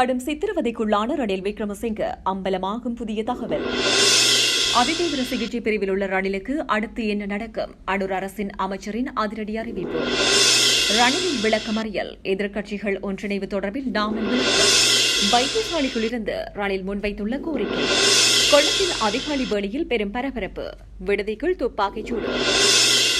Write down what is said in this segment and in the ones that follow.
கடும் சித்திரவதைக்குள்ளான ரணில் விக்ரமசிங்க அம்பலமாகும் புதிய தகவல். அதிதீவிர சிகிச்சை பிரிவில் உள்ள ரணிலுக்கு அடுத்து என்ன நடக்கும்? அடூர் அரசின் அமைச்சரின் அதிரடி அறிவிப்பு. ரணிலின் விளக்கமறியல். எதிர்க்கட்சிகள் ஒன்றிணைவு தொடர்பில் நாமல் வைத்தியசாலைகளிலிருந்து ரணில் முன்வைத்துள்ள கோரிக்கை. கொள்ளத்தில் அதிகாலை வேளையில் பெரும் பரபரப்பு. விடுதிக்குள் துப்பாக்கிச் சூடு.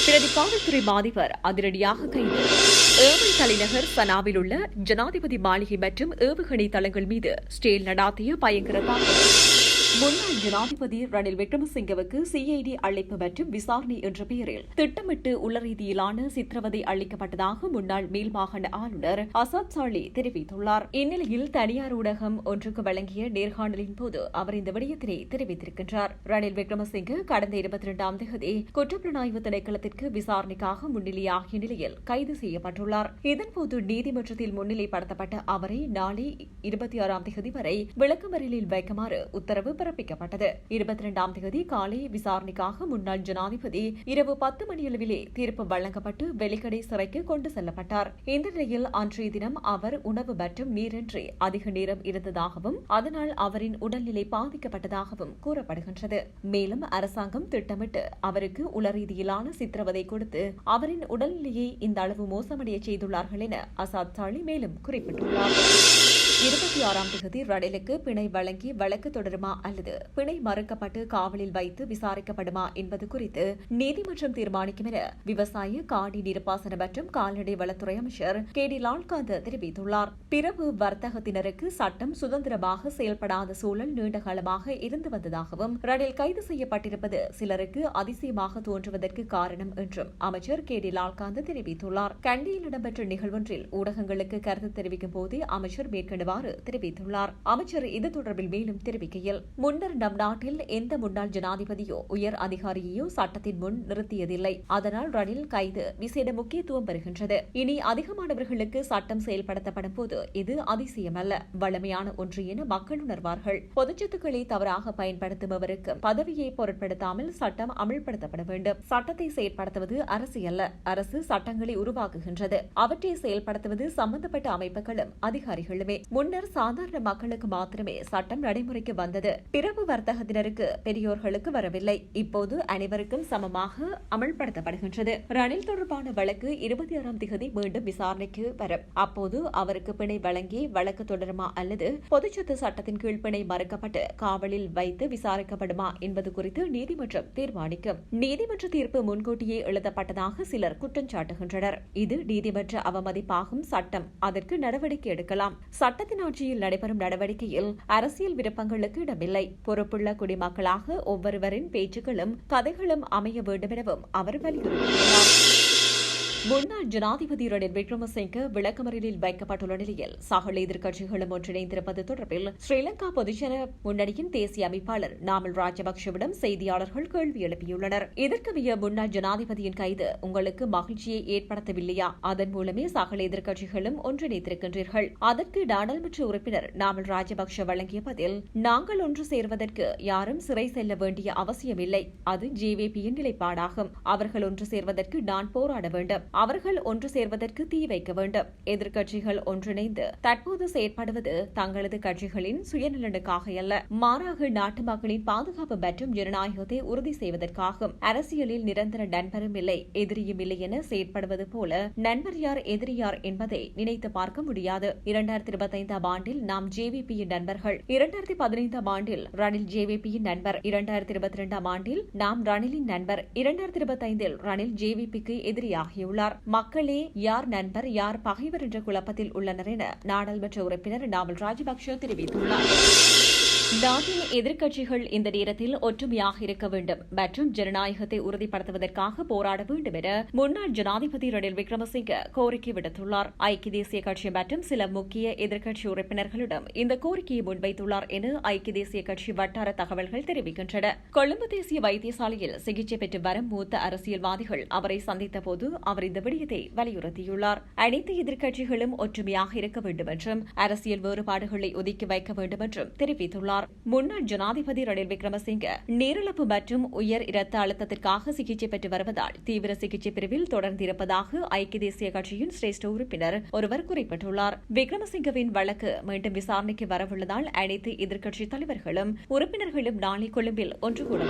பிரதி காவல்துறை பாதிபர் அதிரடியாக கைது. ஏவல் தலைநகர் சனாவில் உள்ள ஜனாதிபதி மாளிகை மற்றும் ஏவுகணை தளங்கள் மீது ஸ்டேல் நடாத்திய பயங்கர தாக்குதல் முன்னாள் ஜனாதிபதி ரணில் விக்ரமசிங்கவுக்கு சிஐடி அழைப்பு மற்றும் விசாரணை என்ற பெயரில் திட்டமிட்டு உள்ள ரீதியிலான சித்திரவதை அளிக்கப்பட்டதாக முன்னாள் மேல் மாகாண ஆளுநர் அசாத் சாலி தெரிவித்துள்ளார். இந்நிலையில் தனியார் ஊடகம் ஒன்றுக்கு வழங்கிய நேர்காணலின் போது அவர் இந்த விடயத்தினை தெரிவித்திருக்கின்றார். ரணில் விக்ரமசிங்கே கடந்த இருபத்தி இரண்டாம் தேதி குற்றப்புலனாய்வு திணைக்களத்திற்கு விசாரணைக்காக முன்னிலையாகிய நிலையில் கைது செய்யப்பட்டுள்ளார். இதன்போது நீதிமன்றத்தில் முன்னிலைப்படுத்தப்பட்ட அவரை நாளை இருபத்தி ஆறாம் தேதி வரை விளக்கமறியலில் வைக்குமாறு உத்தரவு பிறப்பிக்கப்பட்டது. இருபத்தி இரண்டாம் தேதி காலை விசாரணைக்காக முன்னாள் ஜனாதிபதி இரவு பத்து மணியளவிலே தீர்ப்பு வழங்கப்பட்டு வெலிக்கடை சிறைக்கு கொண்டு செல்லப்பட்டார். இந்த நிலையில் அன்றைய தினம் அவர் உணவு மற்றும் நீரின்றி அதிக நேரம் இருந்ததாகவும் அதனால் அவரின் உடல்நிலை பாதிக்கப்பட்டதாகவும் கூறப்படுகின்றது. மேலும் அரசாங்கம் திட்டமிட்டு அவருக்கு உளரீதியிலான சித்திரவதை கொடுத்து அவரின் உடல்நிலையை இந்த அளவு மோசமடைய செய்துள்ளார்கள் என அசாத் சாலி மேலும் குறிப்பிட்டுள்ளார். இருபத்தி ஆறாம் தேதி ரணிலுக்கு பிணை வழங்கி வழக்கு தொடருமா அல்லது பிணை மறுக்கப்பட்டு காவலில் வைத்து விசாரிக்கப்படுமா என்பது குறித்து நீதிமன்றம் தீர்மானிக்கும் என விவசாய காணி நீர்ப்பாசன மற்றும் கால்நடை வளத்துறை அமைச்சர் கே டி லால்காந்த் தெரிவித்துள்ளார். பிறப்பு வர்த்தகத்தினருக்கு சட்டம் சுதந்திரமாக செயல்படாத சூழல் நீண்ட காலமாக இருந்து வந்ததாகவும் ரணில் கைது செய்யப்பட்டிருப்பது சிலருக்கு அதிசயமாக தோன்றுவதற்கு காரணம் என்றும் அமைச்சர் கே டி லால்காந்த் தெரிவித்துள்ளார். கண்டியில் இடம்பெற்ற நிகழ்வொன்றில் ஊடகங்களுக்கு கருத்து தெரிவிக்கும் போதே அமைச்சர் மேற்கொண்டு இவ்வாறு தெரிவித்துள்ளார். அமைச்சர் இது தொடர்பில் மேலும் தெரிவிக்கையில் முன்னர் நம் நாட்டில் எந்த முன்னாள் ஜனாதிபதியோ உயர் அதிகாரியையோ சட்டத்தின் முன் நிறுத்தியதில்லை. அதனால் ரணில் கைது விசேட முக்கியத்துவம் பெறுகின்றது. இனி அதிகமானவர்களுக்கு சட்டம் செயல்படுத்தப்படும் போது இது அதிசயமல்ல. வளமையான ஒன்று என மக்கள் உணர்வார்கள். பொதுச்சொத்துக்களை தவறாக பயன்படுத்துபவருக்கு பதவியை பொருட்படுத்தாமல் சட்டம் அமல்படுத்தப்பட வேண்டும். சட்டத்தை செயல்படுத்துவது அரசியல்ல. அரசு சட்டங்களை உருவாக்குகின்றது. அவற்றை செயல்படுத்துவது சம்பந்தப்பட்ட அமைப்புகளும் அதிகாரிகளுமே. முன்னர் சாதாரண மக்களுக்கு மாத்திரமே சட்டம் நடைமுறைக்கு வந்தது. பிறப்பு வர்த்தகத்தினருக்கு பெரியோர்களுக்கு வரவில்லை. இப்போது அனைவருக்கும் சமமாக அமல்படுத்தப்படுகின்றது. ரணில் தொடர்பான வழக்கு இருபத்தி ஆறாம் திகதி மீண்டும் விசாரணைக்கு வரும். அப்போது அவருக்கு பிணை வழங்கி வழக்கு தொடருமா அல்லது பொதுச்சொத்து சட்டத்தின் கீழ் பிணை மறுக்கப்பட்டு காவலில் வைத்து விசாரிக்கப்படுமா என்பது குறித்து நீதிமன்றம் தீர்மானிக்கும். நீதிமன்ற தீர்ப்பு முன்கூட்டியே எழுதப்பட்டதாக சிலர் குற்றம் சாட்டுகின்றனர் இது நீதிமன்ற அவமதிப்பாகும் சட்டம். அதற்கு நடவடிக்கை எடுக்கலாம். சட்டத்தின் ஆட்சியில் நடைபெறும் நடவடிக்கையில் அரசியல் விருப்பங்களுக்கு இடமில்லை. பொறுப்புள்ள குடிமக்களாக ஒவ்வொருவரின் பேச்சுக்களும் கதைகளும் அமைய வேண்டும் எனவும் அவர் வலியுறுத்தியுள்ளார். முன்னாள் ஜனாதிபதி ரணில் விக்ரமசிங்க விளக்கமறியலில் வைக்கப்பட்டுள்ள நிலையில் சகல எதிர்க்கட்சிகளும் ஒன்றிணைந்திருப்பது தொடர்பில் ஸ்ரீலங்கா பொதுஜன முன்னணியின் தேசிய அமைப்பாளர் நாமல் ராஜபக்சவிடம் செய்தியாளர்கள் கேள்வி எழுப்பியுள்ளனர். இதற்கமைய முன்னாள் ஜனாதிபதியின் கைது உங்களுக்கு மகிழ்ச்சியை ஏற்படுத்தவில்லையா? அதன் மூலமே சகல எதிர்க்கட்சிகளும் ஒன்றிணைத்திருக்கின்றீர்கள் அதற்கு நாடாளுமன்ற உறுப்பினர் நாமல் ராஜபக்ஷ வழங்கிய பதில் நாங்கள் ஒன்று சேர்வதற்கு யாரும் சிறை செல்ல வேண்டிய அவசியமில்லை. அது ஜேவிபியின் நிலைப்பாடாகும். அவர்கள் ஒன்று சேர்வதற்கு நான் போராட வேண்டும். அவர்கள் ஒன்று சேர்வதற்கு தீ வைக்க வேண்டும். எதிர்க்கட்சிகள் ஒன்றிணைந்து தற்போது செயற்படுவது தங்களது கட்சிகளின் சுயநலனுக்காக அல்ல. மாறாக நாட்டு மக்களின் பாதுகாப்பு மற்றும் ஜனநாயகத்தை உறுதி செய்வதற்காகும். அரசியலில் நிரந்தர நண்பரும் இல்லை எதிரியும் இல்லை என செயற்படுவது போல நண்பர் யார் எதிரி யார் என்பதை நினைத்து பார்க்க முடியாது. இரண்டாயிரத்தி இருபத்தைந்தாம் ஆண்டில் நாம் ஜேவிபியின் நண்பர்கள். இரண்டாயிரத்தி பதினைந்தாம் ஆண்டில் ரணில் ஜேவிபியின் நண்பர். இரண்டாயிரத்தி இருபத்தி இரண்டாம் ஆண்டில் நாம் ரணிலின் நண்பர். இரண்டாயிரத்தி இருபத்தைந்தில் ரணில் ஜேவிபிக்கு எதிரியாகியுள்ளார். மக்களே யார் நண்பர் யார் பகைவர் என்ற குழப்பத்தில் உள்ளனர் என நாடாளுமன்ற உறுப்பினர் நாமல் ராஜபக்சே தெரிவித்துள்ளார். நாட்டின் எதிர்க்கட்சிகள் இந்த நேரத்தில் ஒற்றுமையாக இருக்க வேண்டும் மற்றும் ஜனநாயகத்தை உறுதிப்படுத்துவதற்காக போராட வேண்டும் என முன்னாள் ஜனாதிபதி ரணில் விக்ரமசிங்க கோரிக்கை விடுத்துள்ளார். ஐக்கிய தேசிய கட்சி மற்றும் சில முக்கிய எதிர்க்கட்சி உறுப்பினர்களிடம் இந்த கோரிக்கையை முன்வைத்துள்ளார் என ஐக்கிய தேசிய கட்சி வட்டார தகவல்கள் தெரிவிக்கின்றன. கொழும்பு தேசிய வைத்தியசாலையில் சிகிச்சை பெற்று வரும் மூத்த அரசியல்வாதிகள் அவரை சந்தித்தபோது அவர் இந்த விடயத்தை வலியுறுத்தியுள்ளார். அனைத்து எதிர்க்கட்சிகளும் ஒற்றுமையாக இருக்க வேண்டும் என்றும் அரசியல் வேறுபாடுகளை ஒதுக்கி வைக்க வேண்டும் என்றும் தெரிவித்துள்ளார். தெரிவித்துள்ளார் முன்னாள் ஜனாதிபதி ரணில் விக்ரமசிங்க நீரிழப்பு மற்றும் உயர் இரத்த அழுத்தத்திற்காக சிகிச்சை பெற்று வருவதால் தீவிர சிகிச்சை பிரிவில் தொடர்ந்து இருப்பதாக ஐக்கிய தேசிய கட்சியின் சிரேஷ்ட உறுப்பினர் ஒருவர் குறிப்பிட்டுள்ளார். விக்ரமசிங்கவின் வழக்கு மீண்டும் விசாரணைக்கு வரவுள்ளதால் அனைத்து எதிர்க்கட்சித் தலைவர்களும் உறுப்பினர்களும் நாளை கொழும்பில் ஒன்று கூட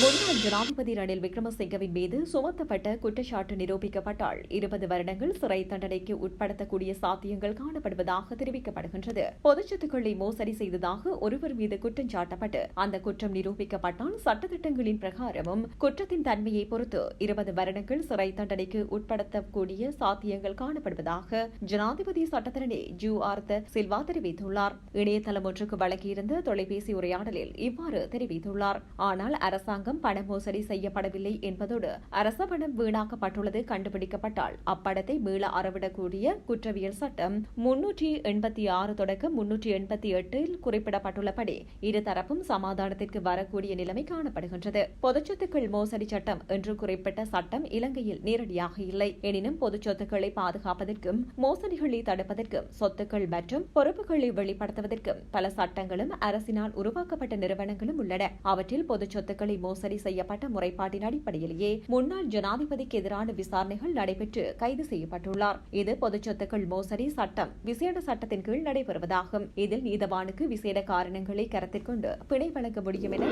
முன்னாள் ஜனாதிபதி ரணில் விக்ரமசிங்கவின் மீது சுமத்தப்பட்ட குற்றச்சாட்டு நிரூபிக்கப்பட்டால் இருபது வருடங்கள் சிறை தண்டனைக்கு உட்படுத்தக்கூடிய சாத்தியங்கள் காணப்படுவதாக தெரிவிக்கப்படுகின்றது. பொதுச்சொத்துக்களை மோசடி செய்ததாக ஒருவர் மீது குற்றம் சாட்டப்பட்டு அந்த குற்றம் நிரூபிக்கப்பட்டால் சட்டத்திட்டங்களின் பிரகாரமும் குற்றத்தின் தன்மையை பொறுத்து இருபது வருடங்கள் சிறை தண்டனைக்கு உட்படுத்தக்கூடிய சாத்தியங்கள் காணப்படுவதாக ஜனாதிபதி சட்டத்தரணி ஜூ ஆர்த்த சில்வா தெரிவித்துள்ளார். இணையதளம் ஒன்றுக்கு வழங்கியிருந்த தொலைபேசி உரையாடலில் இவ்வாறு தெரிவித்துள்ளார். ஆனால் அரசாங்கம் பண மோசடி செய்யப்படவில்லை என்பதோடு அரச பணம் வீணாக்கப்பட்டுள்ளது கண்டுபிடிக்கப்பட்டால் அப்படத்தை மீள அறவிடக்கூடிய குற்றவியல் சட்டம் முன்னூற்றி எண்பத்தி ஆறு தொடக்கம் முன்னூற்றி எண்பத்தி எட்டில் குறிப்பிடப்பட்டுள்ளபடி இருதரப்பும் சமாதானத்திற்கு வரக்கூடிய நிலைமை காணப்படுகின்றது. பொதுச்சொத்துக்கள் மோசடி சட்டம் என்று குறிப்பிட்ட சட்டம் இலங்கையில் நேரடியாக இல்லை. எனினும் பொதுச்சொத்துக்களை பாதுகாப்பதற்கும் மோசடிகளை தடுப்பதற்கும் சொத்துக்கள் மற்றும் பொறுப்புகளை வெளிப்படுத்துவதற்கும் பல சட்டங்களும் அரசினால் உருவாக்கப்பட்ட நிறுவனங்களும் உள்ளன. அவற்றில் பொது சொத்துக்களை மோசடி செய்யப்பட்ட முறைப்பாட்டின் அடிப்படையிலேயே முன்னாள் ஜனாதிபதிக்கு எதிரான விசாரணைகள் நடைபெற்று கைது செய்யப்பட்டுள்ளார். இது பொது சொத்துக்கள் மோசடி சட்டம் விசேட சட்டத்தின் கீழ் நடைபெறுவதாகும். இதில் நீதவானுக்கு விசேட காரணங்களை கருத்தில் கொண்டு பிணை வழங்க முடியும் என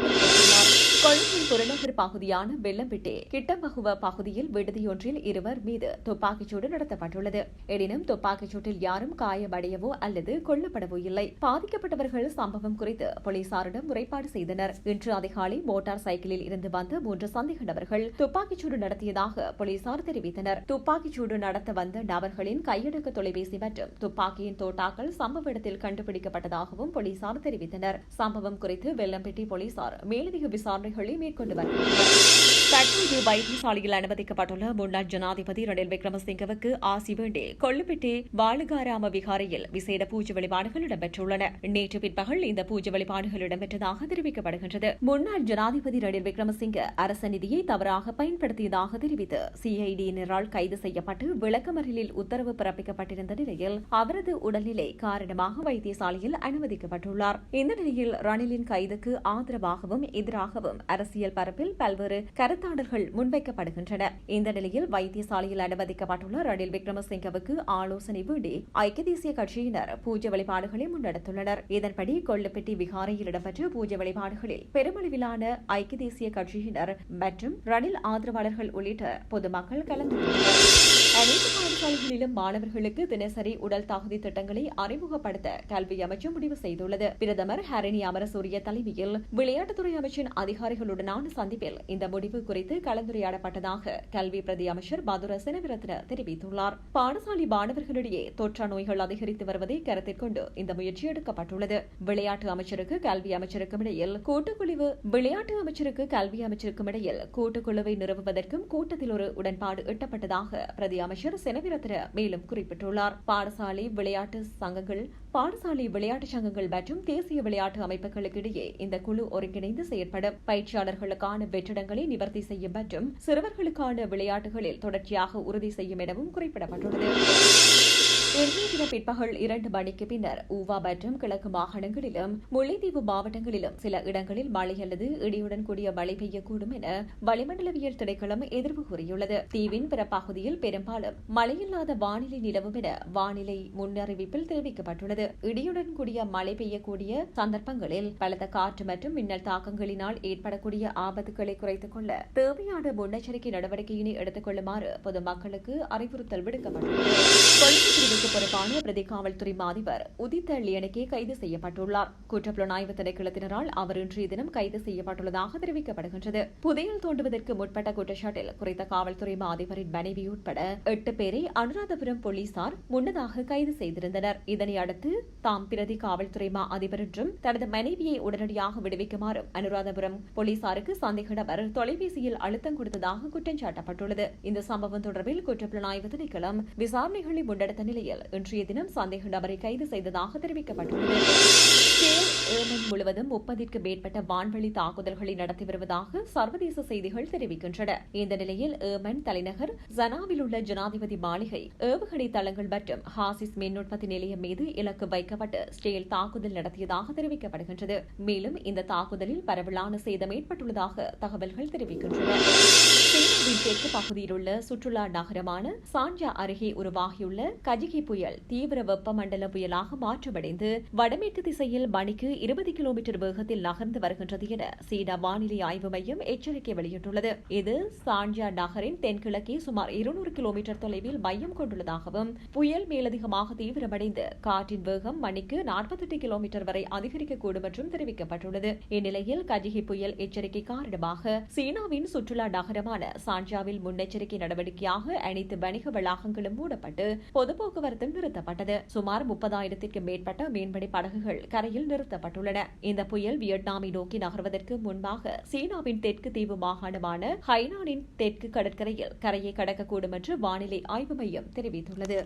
கொழும்பின் புறநகர் பகுதியான வெள்ளம்பிட்டே கிட்டமகுவ பகுதியில் விடுதியொன்றில் இருவர் மீது துப்பாக்கிச்சூடு நடத்தப்பட்டுள்ளது. எனினும் துப்பாக்கிச்சூட்டில் யாரும் காயமடையவோ அல்லது கொல்லப்படவோ இல்லை. பாதிக்கப்பட்டவர்கள் சம்பவம் குறித்து போலீசாரிடம் முறைப்பாடு செய்தனர். இன்று அதிகாலை மோட்டார் சைக்கிளில் இருந்து வந்த மூன்று சந்தேக நபர்கள் துப்பாக்கிச்சூடு நடத்தியதாக போலீசார் தெரிவித்தனர். துப்பாக்கிச்சூடு நடத்த வந்த நபர்களின் கையடக்க தொலைபேசி மற்றும் துப்பாக்கியின் தோட்டாக்கள் சம்பவ இடத்தில் கண்டுபிடிக்கப்பட்டதாகவும் போலீசார் வருவதாக தெரிவித்தனர். சம்பவம் குறித்து வெள்ளம்பட்டி போலீசார் மேலதிக விசாரணைகளை மேற்கொண்டு வருகின்றனர் தற்போது வைத்தியசாலையில் அனுமதிக்கப்பட்டுள்ள முன்னாள் ஜனாதிபதி ரணில் விக்ரமசிங்கவுக்கு ஆசி வேண்டி கொள்ளுப்பட்டி வாழுகாராம விகாரையில் விசேட பூஜை வழிபாடுகள் இடம்பெற்றுள்ளன. நேற்று பிற்பகல் இந்த பூஜை வழிபாடுகள் இடம்பெற்றதாக தெரிவிக்கப்படுகின்றது. முன்னாள் ஜனாதிபதி ரணில் விக்ரமசிங்க அரச நிதியை தவறாக பயன்படுத்தியதாக தெரிவித்து சிஐடியினரால் கைது செய்யப்பட்டு விளக்கமறியலில் உத்தரவு பிறப்பிக்கப்பட்டிருந்த நிலையில் அவரது உடல்நிலை காரணமாக வைத்தியசாலையில் அனுமதிக்கப்பட்டுள்ளார். இந்த நிலையில் ரணிலின் கைதுக்கு ஆதரவாகவும் எதிராகவும் அரசியல் பரப்பில் பல்வேறு கருத்தாடல்கள் முன்வைக்கப்படுகின்றன. இந்த நிலையில் வைத்தியசாலையில் அனுமதிக்கப்பட்டுள்ள ரணில் விக்ரமசிங்கவுக்கு ஆலோசனை வேண்டி ஐக்கிய தேசிய கட்சியினர் பூஜை வழிபாடுகளை முன்னெடுத்துள்ளனர். இதன்படி கொள்ளுப்பட்டி விகாரையில் இடம்பெற்ற பூஜை வழிபாடுகளில் பெருமளவிலான ஐக்கிய தேசிய கட்சியினர் மற்றும் ரணில் ஆதரவாளர்கள் உள்ளிட்ட பொதுமக்கள் கலந்து அனைத்து பாடசாலைகளிலும் மாணவர்களுக்கு தினசரி உடல் தகுதி திட்டங்களை அறிமுகப்படுத்த கல்வி அமைச்சு முடிவு செய்துள்ளது. பிரதமர் ஹரணி அமரசூரிய தலைமையில் விளையாட்டுத்துறை அமைச்சின் அதிகாரிகளுடனான சந்திப்பில் இந்த முடிவு குறித்து கலந்துரையாடப்பட்டதாக கல்வி பிரதி அமைச்சர் மதுர சினவிரத்ன தெரிவித்துள்ளார். பாடசாலை மாணவர்களிடையே தொற்ற நோய்கள் அதிகரித்து வருவதை கருத்தில் கொண்டு இந்த முயற்சி எடுக்கப்பட்டுள்ளது. விளையாட்டு அமைச்சருக்கு கல்வி அமைச்சருக்கும் இடையில் கூட்டுக்குழுவு விளையாட்டு அமைச்சருக்கு கல்வி அமைச்சருக்கும் இடையில் கூட்டுக்குழுவை நிறுவுவதற்கும் கூட்டத்தில் ஒரு உடன்பாடு எட்டப்பட்டதாக பிரதி அமைச்சர் செனவிரத்ன மேலும் குறிப்பிட்டுள்ளார். பாடசாலை விளையாட்டு சங்கங்கள் பாடசாலை விளையாட்டு சங்கங்கள் மற்றும் தேசிய விளையாட்டு அமைப்புகளுக்கு இடையே இந்த குழு ஒருங்கிணைந்து செயற்படும். பயிற்சியாளர்களுக்கான வெற்றிடங்களை நிவர்த்தி செய்யும் மற்றும் சிறுவர்களுக்கான விளையாட்டுகளில் தொடர்ச்சியாக உறுதி செய்யும் எனவும் குறிப்பிடப்பட்டுள்ளது. இன்றைய தின பிற்பகல் இரண்டு மணிக்கு பின்னர் ஊவா மற்றும் கிழக்கு மாகாணங்களிலும் முல்லைத்தீவு மாவட்டங்களிலும் சில இடங்களில் மழை அல்லது இடியுடன் கூடிய மழை பெய்யக்கூடும் என வளிமண்டலவியல் திணைக்களம் எதிர்வு கூறியுள்ளது. தீவின் பிற பகுதியில் பெரும்பாலும் மழையில்லாத வானிலை நிலவும் என வானிலை முன்னறிவிப்பில் தெரிவிக்கப்பட்டுள்ளது. இடியுடன் கூடிய மழை பெய்யக்கூடிய சந்தர்ப்பங்களில் பலத்த காற்று மற்றும் மின்னல் தாக்கங்களினால் ஏற்படக்கூடிய ஆபத்துகளை குறைத்துக் கொள்ள தேவையான முன்னெச்சரிக்கை நடவடிக்கையினை எடுத்துக் கொள்ளுமாறு பொதுமக்களுக்கு அறிவுறுத்தல் விடுக்கப்பட்டுள்ளது. கொழும்பு பொறுப்பான பிரதி காவல்துறை மாதிபர் உதித்த லியனுக்கே கைது செய்யப்பட்டுள்ளார். குற்றப்புலனாய்வு திணைக்களத்தினரால் அவர் இன்றைய தினம் கைது செய்யப்பட்டுள்ளதாக தெரிவிக்கப்படுகின்றது. புதையல் தோண்டுவதற்கு முற்பட்ட குற்றச்சாட்டில் குறித்த காவல்துறை மாதிபரின் மனைவி உட்பட எட்டு பேரை அனுராதபுரம் போலீசார் முன்னதாக கைது செய்திருந்தனர். இதனை அடுத்து தாம் பிரதி காவல்துறை மா அதிபர் என்றும் தனது மனைவியை உடனடியாக விடுவிக்குமாறும் அனுராதபுரம் போலீசாருக்கு சந்தேக நபர் தொலைபேசியில் அழுத்தம் கொடுத்ததாக குற்றம் சாட்டப்பட்டுள்ளது. இந்த சம்பவம் தொடர்பில் குற்றப்புலனாய்வு திணைக்களம் விசாரணைகளை முன்னெடுத்த நிலையில் இன்றைய தினம் சந்தேக நபரை கைது செய்ததாக தெரிவிக்கப்பட்டுள்ளது. ஏமன் முழுவதும் முப்பதிற்கு மேற்பட்ட வான்வழி தாக்குதல்களை நடத்தி வருவதாக சர்வதேச செய்திகள் தெரிவிக்கின்றன. இந்த நிலையில் ஏமன் தலைநகர் ஜனாவில் உள்ள ஜனாதிபதி மாளிகை ஏவுகணை தளங்கள் மற்றும் ஹாசிஸ் மின் உற்பத்தி நிலையம் மீது இலக்கு வைக்கப்பட்டு ஸ்டேல் தாக்குதல் நடத்தியதாக தெரிவிக்கப்படுகின்றது. மேலும் இந்த தாக்குதலில் பரவலான சேதம் ஏற்பட்டுள்ளதாக தகவல்கள் தெரிவிக்கின்றன. சீனாவின் தெற்கு பகுதியில் உள்ள சுற்றுலா நகரமான சான்ஜா அருகே உருவாகியுள்ள கஜிகி புயல் தீவிர வெப்பமண்டல புயலாக மாற்றமடைந்து வடமேற்கு திசையில் மணிக்கு இருபது கிலோமீட்டர் வேகத்தில் நகர்ந்து வருகின்றது என சீனா வானிலை ஆய்வு மையம் எச்சரிக்கை வெளியிட்டுள்ளது. இது சான்ஜா நகரின் தென்கிழக்கே சுமார் இருநூறு கிலோமீட்டர் தொலைவில் மையம் கொண்டுள்ளதாகவும் புயல் மேலதிகமாக தீவிரமடைந்து காற்றின் வேகம் மணிக்கு நாற்பத்தெட்டு கிலோமீட்டர் வரை அதிகரிக்கக்கூடும் என்றும் தெரிவிக்கப்பட்டுள்ளது. இந்நிலையில் கஜிகி புயல் எச்சரிக்கை காரணமாக சீனாவின் சுற்றுலா நகரமான சான்ஜாவில் முன்னெச்சரிக்கை நடவடிக்கையாக அனைத்து வணிக வளாகங்களும் மூடப்பட்டு பொது போக்குவரத்தும் நிறுத்தப்பட்டது. சுமார் முப்பதாயிரத்திற்கும் மேற்பட்ட மீன்பிடி படகுகள் கரையில் நிறுத்தப்பட்டது நிறுத்தப்பட்டுள்ளன இந்த புயல் வியட்நாமை நோக்கி நகர்வதற்கு முன்பாக சீனாவின் தெற்கு தீவு மாகாணமான ஹைனானின் தெற்கு கடற்கரையில் கரையை கடக்கக்கூடும் என்று வானிலை ஆய்வு மையம் தெரிவித்துள்ளது.